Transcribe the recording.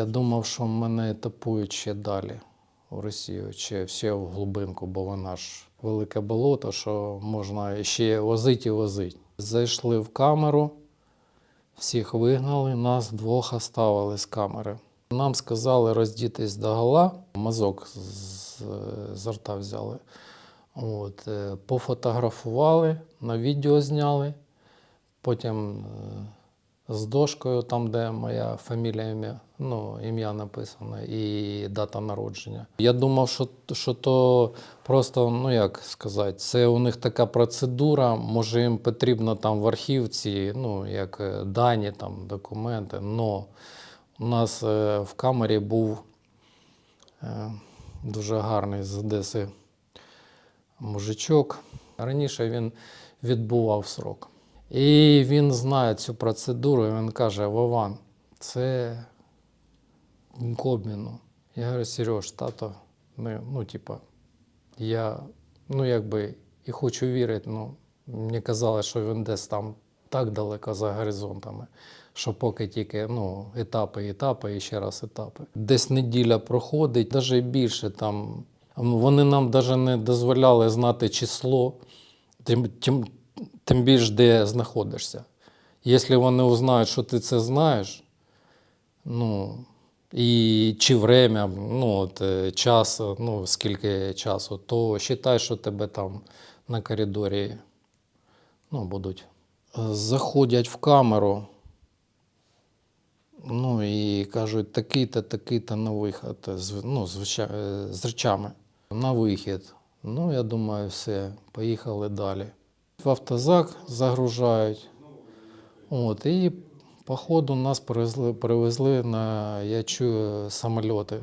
Я думав, що мене етапують ще далі у Росію, чи ще в глибинку, бо вона ж велике болото, що можна ще возити і возити. Зайшли в камеру, всіх вигнали, нас двох оставили з камери. Нам сказали роздітись до гола, мазок з, з рта взяли. От, е, пофотографували, на відео зняли. Потім е, з дошкою, там, де моя фамілія, ім'я, ну, ім'я написано і дата народження. Я думав, що, що то просто, ну як сказати, це у них така процедура, може їм потрібно там в архівці, ну, як е, дані, там, документи. Но у нас е, в камері був е, дуже гарний з Одеси мужичок. Раніше він відбував срок. І він знає цю процедуру, і він каже: Вован, це к обміну. Я говорю, Сереж, тато, ну, ну типа, я ну, якби і хочу вірити, ну, мені казали, що він десь там так далеко за горизонтами, що поки тільки ну, етапи, етапи і ще раз етапи. Десь неділя проходить, навіть більше там. Вони нам навіть не дозволяли знати число, тим, тим, тим більш де знаходишся. Якщо вони узнають, що ти це знаєш, ну, і чи время, ну, от, е, час, ну, скільки часу, то вважай, що тебе там на коридорі ну, будуть. Заходять в камеру, ну і кажуть, такий-то, такий-то на вихід, ну, е, з речами. На вихід. Ну, я думаю, все, поїхали далі. В автозак загружають. От, і по ходу нас привезли, привезли на, я чую, самольоти.